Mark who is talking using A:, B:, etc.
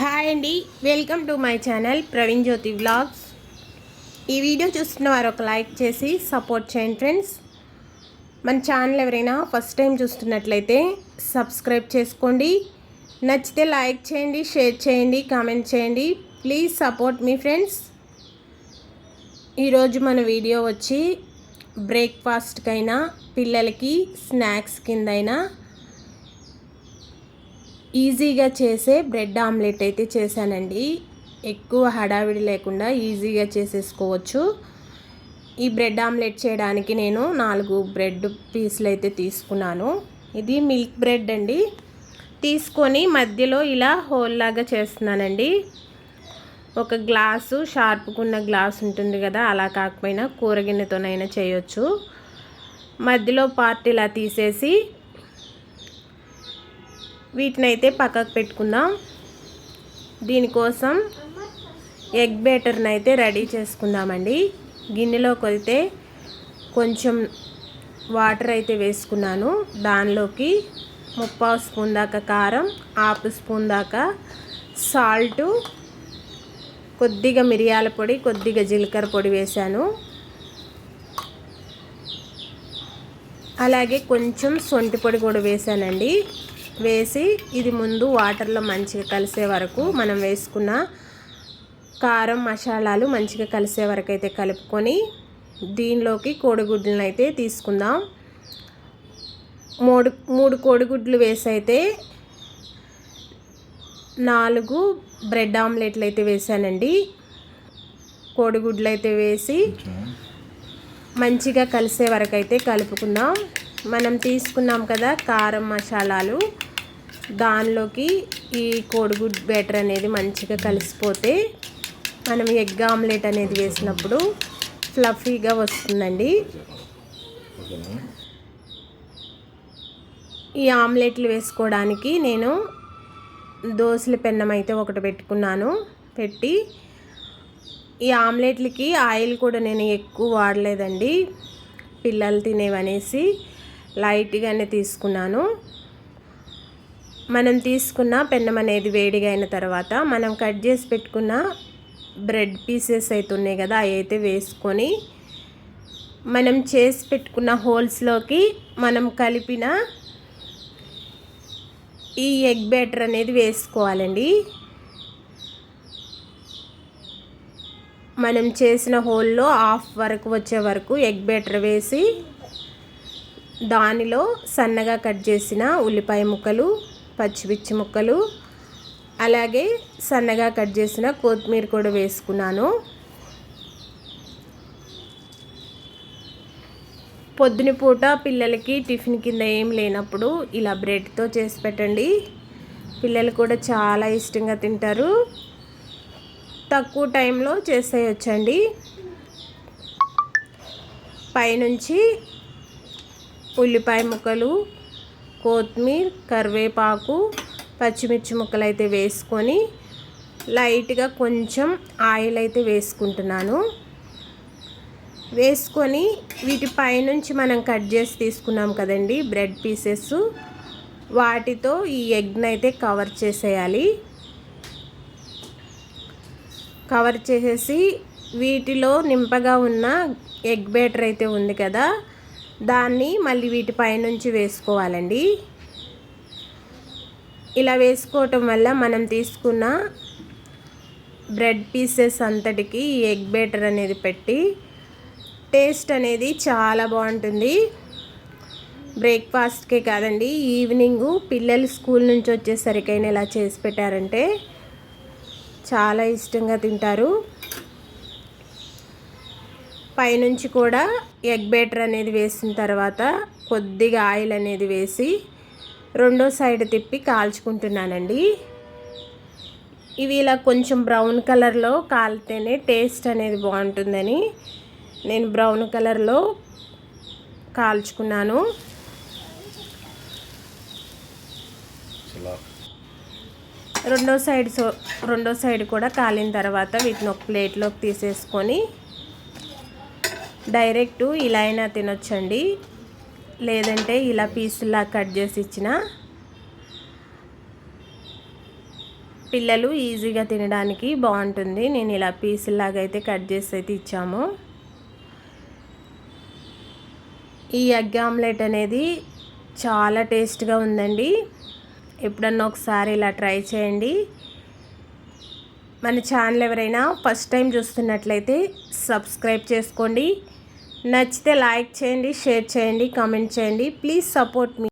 A: Hi అండి welcome to my channel Praveen Jyothi vlogs. ఈ video చూస్తున్న వారు ఒక లైక్ చేసి సపోర్ట్ చేయండి ఫ్రెండ్స్. మన ఛానల్ ఎవరైనా ఫస్ట్ టైం చూస్తున్నట్లయితే సబ్స్క్రైబ్ చేసుకోండి. నచ్చితే లైక్ చేయండి షేర్ చేయండి కామెంట్ చేయండి. ప్లీజ్ సపోర్ట్ మీ ఫ్రెండ్స్. ఈరోజు మన వీడియో వచ్చి బ్రేక్ఫాస్ట్కైనా పిల్లలకి స్నాక్స్ కిందైనా ఈజీగా చేసే బ్రెడ్ ఆమ్లెట్ అయితే చేశానండి. ఎక్కువ హడావిడి లేకుండా ఈజీగా చేసేసుకోవచ్చు. ఈ బ్రెడ్ ఆమ్లెట్ చేయడానికి నేను నాలుగు బ్రెడ్ పీసులు అయితే తీసుకున్నాను. ఇది మిల్క్ బ్రెడ్ అండి. తీసుకొని మధ్యలో ఇలా హోల్ లాగా చేస్తున్నానండి. ఒక గ్లాసు షార్ప్కున్న గ్లాస్ ఉంటుంది కదా అలా కాకపోయినా కూరగిన్నెతోనైనా చేయొచ్చు. మధ్యలో పార్ట్ ఇలా తీసేసి వీటిని అయితే పక్కకు పెట్టుకుందాం. దీనికోసం ఎగ్ బేటర్ని అయితే రెడీ చేసుకుందామండి. గిన్నెలోకి అయితే కొంచెం వాటర్ అయితే వేసుకున్నాను. దానిలోకి ముప్పావు స్పూన్ దాకా కారం హాఫ్ స్పూన్ దాకా సాల్టు కొద్దిగా మిరియాల పొడి కొద్దిగా జీలకర్ర పొడి వేశాను. అలాగే కొంచెం సొంటి పొడి కూడా వేసానండి వేసి ఇది ముందు వాటర్లో మంచిగా కలిసే వరకు మనం వేసుకున్న కారం మసాలాలు మంచిగా కలిసే వరకు అయితే కలుపుకొని దీనిలోకి కోడిగుడ్లను అయితే తీసుకుందాం. మూడు మూడు కోడిగుడ్లు వేసి అయితే నాలుగు బ్రెడ్ ఆమ్లెట్లు అయితే వేసానండి. కోడిగుడ్లు అయితే వేసి మంచిగా కలిసే వరకు అయితే కలుపుకుందాం. మనం తీసుకున్నాం కదా కారం మసాలాలు. దానిలోకి ఈ కోడిగుడ్ బ్యాటర్ అనేది మంచిగా కలిసిపోతే మనం ఎగ్ ఆమ్లెట్ అనేది వేసినప్పుడు ఫ్లఫీగా వస్తుందండి. ఈ ఆమ్లెట్లు వేసుకోవడానికి నేను దోశల పెన్నం అయితే ఒకటి పెట్టుకున్నాను పెట్టి ఈ ఆమ్లెట్లకి ఆయిల్ కూడా నేను ఎక్కువ వాడలేదండి. పిల్లలు తినేవనేసి లైట్గానే తీసుకున్నాను. మనం తీసుకున్న పెన్నం అనేది వేడిగా అయిన తర్వాత మనం కట్ చేసి పెట్టుకున్న బ్రెడ్ పీసెస్ అయితే ఉన్నాయి కదా అవి అయితే వేసుకొని మనం చేసి పెట్టుకున్న హోల్స్లోకి మనం కలిపిన ఈ ఎగ్ బ్యాటర్ అనేది వేసుకోవాలండి. మనం చేసిన హోల్లో హాఫ్ వరకు వచ్చే వరకు ఎగ్ బ్యాటర్ వేసి దానిలో సన్నగా కట్ చేసిన ఉల్లిపాయ ముక్కలు పచ్చిమిర్చి ముక్కలు అలాగే సన్నగా కట్ చేసిన కొత్తిమీర కూడా వేసుకున్నాను. పొద్దున పూట పిల్లలకి టిఫిన్ కింద ఏం లేనప్పుడు ఇలా బ్రెడ్తో చేసి పెట్టండి. పిల్లలు కూడా చాలా ఇష్టంగా తింటారు. తక్కువ టైంలో చేసేయచ్చండి. పైనుంచి ఉల్లిపాయ ముక్కలు కొత్తిమీర కరివేపాకు పచ్చిమిర్చి ముక్కలు అయితే వేసుకొని లైట్గా కొంచెం ఆయిల్ అయితే వేసుకుంటున్నాను. వేసుకొని వీటి పైనుంచి మనం కట్ చేసి తీసుకున్నాం కదండి బ్రెడ్ పీసెస్. వాటితో ఈ ఎగ్ని అయితే కవర్ చేసేయాలి. కవర్ చేసేసి వీటిలో నింపగా ఉన్న ఎగ్ బేటర్ అయితే ఉంది కదా దాన్ని మళ్ళీ వీటి పైనుంచి వేసుకోవాలండి. ఇలా వేసుకోవటం వల్ల మనం తీసుకున్న బ్రెడ్ పీసెస్ అంతటికి ఈ ఎగ్ బేటర్ అనేది పెట్టి టేస్ట్ అనేది చాలా బాగుంటుంది. బ్రేక్ఫాస్ట్కే కాదండి ఈవినింగ్ పిల్లలు స్కూల్ నుంచి వచ్చేసరికైనా ఇలా చేసి పెట్టారంటే చాలా ఇష్టంగా తింటారు. పైనుంచి కూడా ఎగ్ బేటర్ అనేది వేసిన తర్వాత కొద్దిగా ఆయిల్ అనేది వేసి రెండో సైడ్ తిప్పి కాల్చుకుంటున్నానండి. ఇవి ఇలా కొంచెం బ్రౌన్ కలర్లో కాలితేనే టేస్ట్ అనేది బాగుంటుందని నేను బ్రౌన్ కలర్లో కాల్చుకున్నాను. రెండో సైడ్ సో రెండో సైడ్ కూడా కాలిన తర్వాత వీటిని ఒక ప్లేట్లోకి తీసేసుకొని డైరెక్ట్ ఇలా అయినా తినొచ్చండి. లేదంటే ఇలా పీసులా కట్ చేసి ఇచ్చిన పిల్లలు ఈజీగా తినడానికి బాగుంటుంది. నేను ఇలా పీసులాగా అయితే కట్ చేసి అయితే ఇచ్చాము. ఈ ఎగ్ ఆమ్లెట్ అనేది చాలా టేస్ట్గా ఉందండి. ఎప్పుడన్నా ఒకసారి ఇలా ట్రై చేయండి. మన ఛానల్ ఎవరైనా ఫస్ట్ టైం చూస్తున్నట్లయితే సబ్స్క్రైబ్ చేసుకోండి. నచ్చితే లైక్ చేయండి షేర్ చేయండి కామెంట్ చేయండి. Please support me